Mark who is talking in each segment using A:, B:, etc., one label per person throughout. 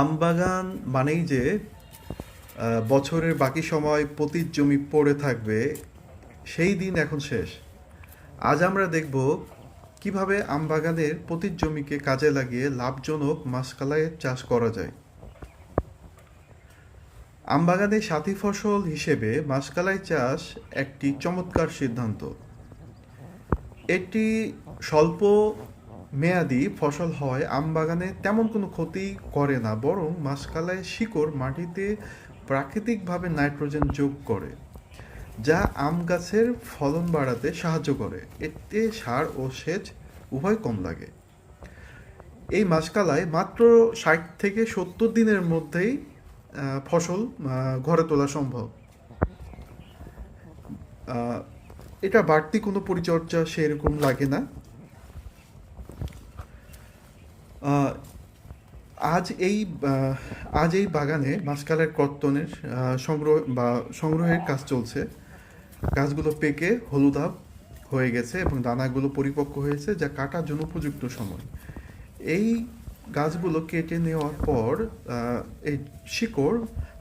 A: আমবাগান মানেই যে বছরের বাকি সময় পতির জমি পড়ে থাকবে, সেই দিন এখন শেষ। আজ আমরা দেখব কীভাবে আমবাগানের পতির জমিকে কাজে লাগিয়ে লাভজনক মাসকালাই চাষ করা যায়। আমবাগানের সাথী ফসল হিসেবে মাসকালাই চাষ একটি চমৎকার সিদ্ধান্ত। এটি স্বল্প মেয়াদি ফসল হয় আম বাগানে তেমন কোনো ক্ষতি করে না, বরং মাসকালায় শিকড় মাটিতে প্রাকৃতিকভাবে নাইট্রোজেন যোগ করে, যা আম গাছের ফলন বাড়াতে সাহায্য করে। এতে সার ও সেচ উভয় কম লাগে। এই মাসকালায় মাত্র ষাট থেকে সত্তর দিনের মধ্যেই ফসল ঘরে তোলা সম্ভব। এটা বাড়তি কোনো পরিচর্যা সেরকম লাগে না। আজ এই আজ এই বাগানে মাসকালের কর্তনের সংগ্রহ বা সংগ্রহের কাজ চলছে। গাছগুলো পেকে হলুদাভ হয়ে গেছে এবং দানাগুলো পরিপক্ক হয়েছে যা কাটার জন্য উপযুক্ত সময়। এই গাছগুলো কেটে নেওয়ার পর এই শিকড়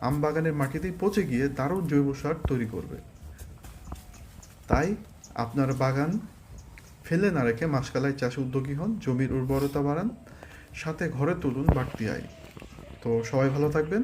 A: আম বাগানের মাটিতে পচে গিয়ে দারুণ জৈব সার তৈরি করবে। তাই আপনার বাগান ফেলে না রেখে মাসকালাই চাষে উদ্যোগী হন, জমির উর্বরতা বাড়ান সাথে ঘরে তুলুন বাড়তি আয়। তো সবাই ভালো থাকবেন।